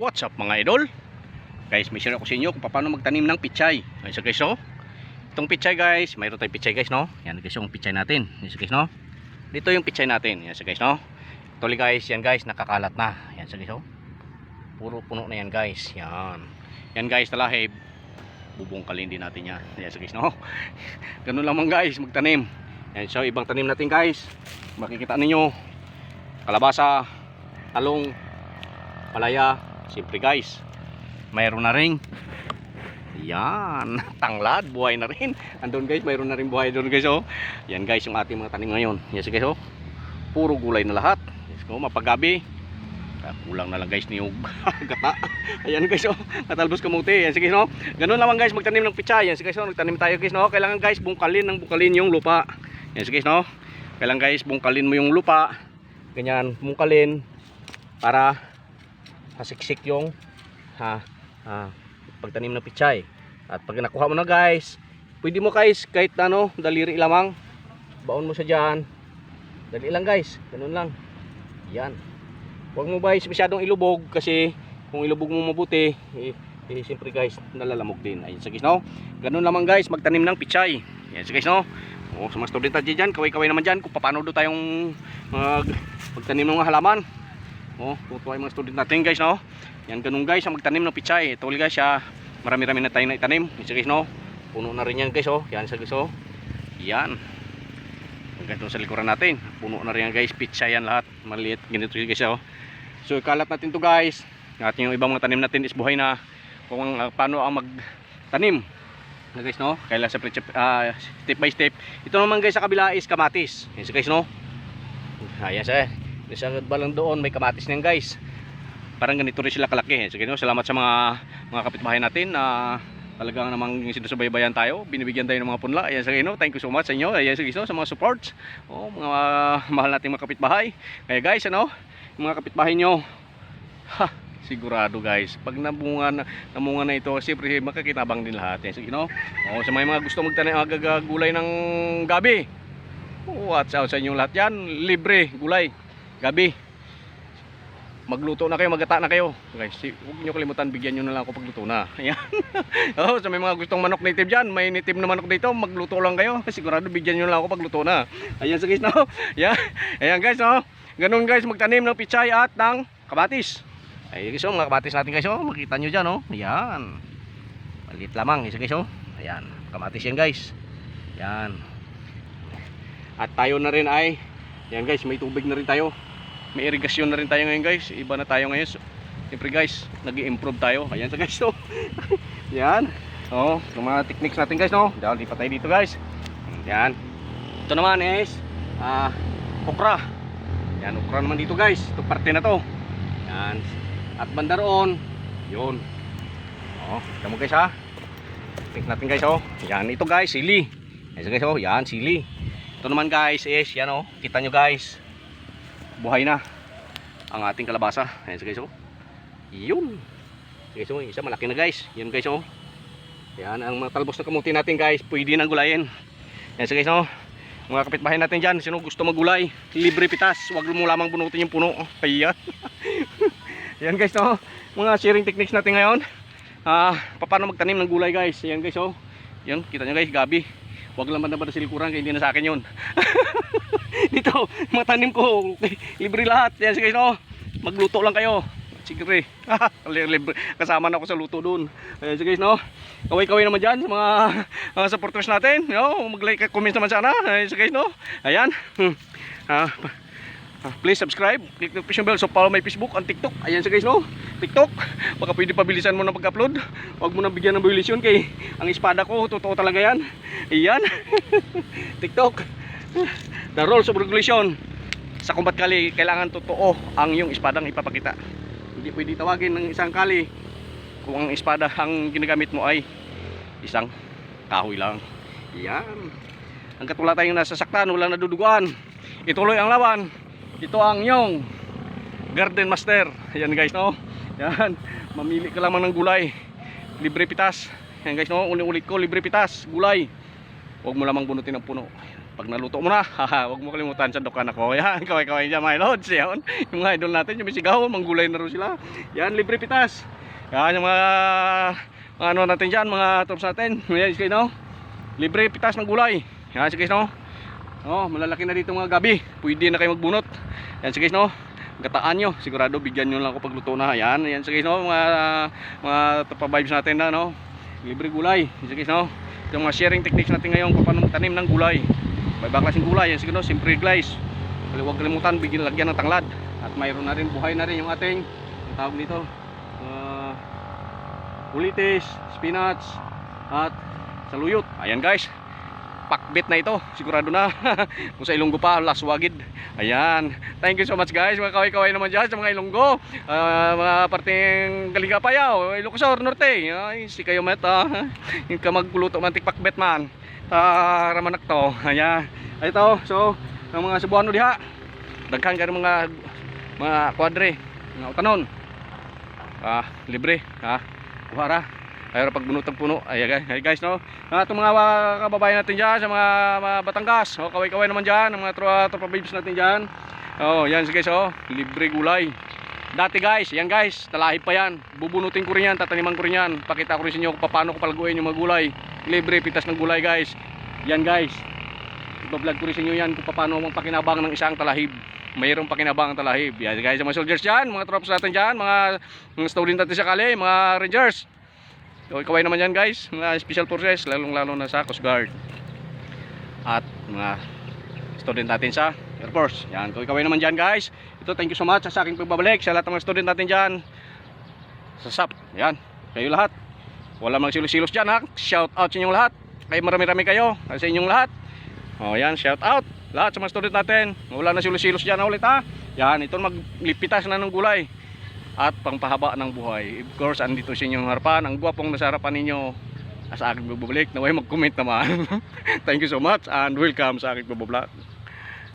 What's up mga idol? Guys, may share ako sa inyo kung paano magtanim ng pichay. Ayun sa guys, oh. Itong pichay guys, mayroon tayong pichay guys, no? Yan guys yung pichay natin. Yan guys, no? Dito yung pichay natin. Yan sa guys, no? Tuloy guys, yan guys, nakakalat na. Yan sa guys, oh. Puro puno na yan guys. Yan. Yan guys, talahib. Bubungkalin din natin yan. Yan guys, no? Ganun lamang guys, magtanim. Yan, so ibang tanim natin guys. Makikita ninyo. Kalabasa, talong, palaya, siyempre guys. Mayroon na ring. Yan, tanglad, buhay na rin. Andun guys, mayroon na rin buhay doon guys oh. Yan guys yung ating mga tanim ngayon. Yes guys oh. Puro gulay na lahat. Yes ko, mapagabi. Ah, Kulang na lang guys ni yung gata. Ayan guys oh, katalbos kamuti. Yan sige no. Ganun lamang guys magtanim ng pichay. Yan sige oh, nagtanim tayo guys no. Kailangan guys bungkalin ng bungkalin yung lupa. Yan sige no. Kailangan guys bungkalin mo yung lupa. Ganyan, bungkalin para hasiksik yung ha, ha pagtanim ng pichay. At pag nakuha mo na guys, pwede mo guys kahit ano, daliri lamang. Baon mo siya diyan. Dali lang guys, ganun lang. Yan. Huwag mo guys masyadong ilubog kasi kung ilubog mo mabuti, eh, eh siyempre guys, nalalamog din. Ayun sa guys, no? Ganun lamang guys, magtanim ng pichay. Yan sa guys, no? O, sa mga student dyan, kaway-kaway naman dyan kung paano do tayong mag, magtanim ng halaman. O, tutuwa yung mga student natin guys, no? Yan ganun guys, ang magtanim ng pichay. Ito guys, siya, marami-rami na tayo na itanim. Sa guys, no? Puno na rin yan guys, oh. Yan sa guys, oh. Yan. Hanggang sa likuran natin. Puno na rin yan guys, pichay yan lahat. Maliit, ganito guys, oh. So, ikalat natin to guys. Natin yung ibang mga tanim natin is buhay na kung uh, paano ang magtanim. Na guys, no? Kailan sa uh, step by step. Ito naman guys sa kabila is kamatis. Yan guys, no? Ayan sa sa balang doon may kamatis niyan guys. Parang ganito rin sila kalaki. Sige, no? Salamat sa mga mga kapitbahay natin na talagang namang sinusubaybayan tayo. Binibigyan tayo ng mga punla. Ayan sa no? Thank you so much sa inyo. Ayan sa no? sa mga supports. Oh, mga mahal nating mga kapitbahay. Kaya guys, ano? Mga kapitbahay nyo. Ha, sigurado guys. Pag namunga na, namunga na ito, siyempre makakitabang din lahat. Ayan, sige, no? Oh, sa may mga gusto magtanim agagulay ng gabi. Watch out sa inyo lahat yan. Libre, gulay. Gabi. Magluto na kayo, magata na kayo. Guys, huwag niyo kalimutan, bigyan niyo na lang ako pagluto na. Ayan. oh, sa may mga gustong manok native diyan, may native na manok dito, magluto lang kayo. Sigurado bigyan niyo na lang ako pagluto na. Ayan sa guys, no? Ayan. Ayan guys, no? Ganun guys, magtanim ng pichay at ng kamatis. Ayan guys, oh, mga kamatis natin guys, oh. Makita niyo diyan, oh. Ayan. Maliit lamang, isa guys, oh. Ayan, kamatis yan guys. Ayan. At tayo na rin ay, yan guys, may tubig na rin tayo. May irigasyon na rin tayo ngayon guys. Iba na tayo ngayon. So, Siyempre guys, nag improve tayo. Ayan sa guys to. yan. Oh, yung mga techniques natin guys no. Dahil di pa tayo dito guys. Yan. Ito naman is ah okra. Yan, okra naman dito guys. Ito parte na to. Yan. At banda roon, yun. Oh, kita mo guys ha. Technique natin guys oh. Yan, ito guys, sili. Ayan guys oh, yan, sili. Ito naman guys is, yan oh, kita nyo guys. Buhay na ang ating kalabasa. Ayan guys oh. Yun. Guys oh, isa malaki na guys. Yan guys oh. Yan ang mga talbos na kamuti natin guys, pwede nang gulayin. Yan guys oh. Mga kapitbahay natin dyan, sino gusto magulay, libre pitas, wag mo lamang bunutin yung puno. Ayan. Yan guys no. Mga sharing techniques natin ngayon. Ah, paano magtanim ng gulay guys. Yan guys oh. Yan, kita nyo guys, gabi. Wag lang na sa silikuran kaya hindi na sa akin yun. Dito, mga tanim ko, libre lahat. Yan guys no. Magluto lang kayo. Sigre. libre. Kasama na ako sa luto doon. Ayan guys no. Kaway-kaway naman dyan sa mga, mga supporters natin. No? Mag-like, comment naman sana. Ayan guys no. Ayan. Ah, please subscribe, click the notification bell so follow my Facebook and TikTok. Ayan guys no. TikTok, baka pwede pabilisan mo na pag-upload. Huwag mo na bigyan ng violation kay ang espada ko, totoo talaga yan. Ayan. TikTok. The rules of regulation. Sa combat kali, kailangan totoo ang yung espadang ipapakita. Hindi pwede tawagin ng isang kali kung ang espada ang ginagamit mo ay isang kahoy lang. Yan. Hanggat wala tayong nasasaktan, walang naduduguan. Ituloy ang laban. Ito ang yung garden master. Ayan guys no. Yan. Mamili ka lamang ng gulay. Libre pitas. Yan guys no. Ulit-ulit ko libre pitas. Gulay. Huwag mo lamang bunutin ang puno. Pag naluto mo na, haha, wag mo kalimutan sa dukan ako. Yan, kaway-kaway dyan mga lods. Yan, yung mga idol natin, yung may sigaw, manggulay na rin sila. Yan, libre pitas. Yan, yung mga, mga ano natin dyan, mga tops natin. Yan, sige, no? Libre pitas ng gulay. Yan, sige, no? Oh, malalaki na dito mga gabi. Pwede na kayo magbunot. Yan, sige, no? Gataan nyo. Sigurado, bigyan nyo lang ako pagluto na. Yan, yan, sige, no? Mga, mga topa vibes natin na, no? Libre gulay. Sige, no? Yung mga sharing techniques natin ngayon paano magtanim ng gulay. May ibang klaseng gulay, yan siguro, simple glaze. Huwag kalimutan, bigyan lagyan ng tanglad. At mayroon na rin, buhay na rin yung ating, ang tawag nito, uh, ulitis, spinach, at saluyot. Ayan guys, pakbit na ito, sigurado na. Kung sa Ilonggo pa, laswagid. Ayan, thank you so much guys, mga kaway-kaway naman dyan sa mga Ilonggo. Ah, mga parting Kalingapayaw, Ilocosor, Norte. Ay, si kayo meta. Yung ka magkuluto man tikpakbet man uh, ramanak to. Ayan ito so ang mga subuano diha daghan ka ng mga mga kwadre mga utanon. Ah libre ha? Buhara ayro pag bunutang puno. Ay guys, ay guys no? Ah, itong mga ah, kababayan natin diyan sa mga, mga Batangas. Oh kaway-kaway naman diyan mga tropa tropa babes natin diyan. Oh yan sige so libre gulay. Dati guys, yan guys, talahib pa yan. Bubunutin ko rin yan, tataniman ko rin yan. Pakita ko rin sa inyo kung paano ko palaguin yung mga gulay. Libre, pitas ng gulay guys. Yan guys. Ibablog ko rin sa inyo yan kung paano mong pakinabang ng isang talahib. Mayroong pakinabang ang talahib. Yan guys, mga soldiers dyan, mga troops natin dyan, mga, mga student natin sa kali, mga rangers. So, kaway naman yan guys, mga special forces, lalong lalo na sa Coast Guard. At mga student natin sa Air Force. Yan, kaway kaway naman dyan guys. Ito, thank you so much sa aking pagbabalik sa lahat ng mga student natin dyan. Sa SAP. Yan, kayo lahat. Wala mga silos-silos dyan ha. Shout out sa inyong lahat. Kayo marami-rami kayo. Sa inyong lahat. O yan, shout out. Lahat sa mga student natin. Wala na silos-silos dyan na ulit ha. Yan, ito maglipitas na ng gulay. At pangpahaba ng buhay. Of course, andito sa inyong harapan. Ang gwapong nasa harapan ninyo sa aking pagbabalik. Naway mag-comment naman. thank you so much and welcome sa aking pagbabalik.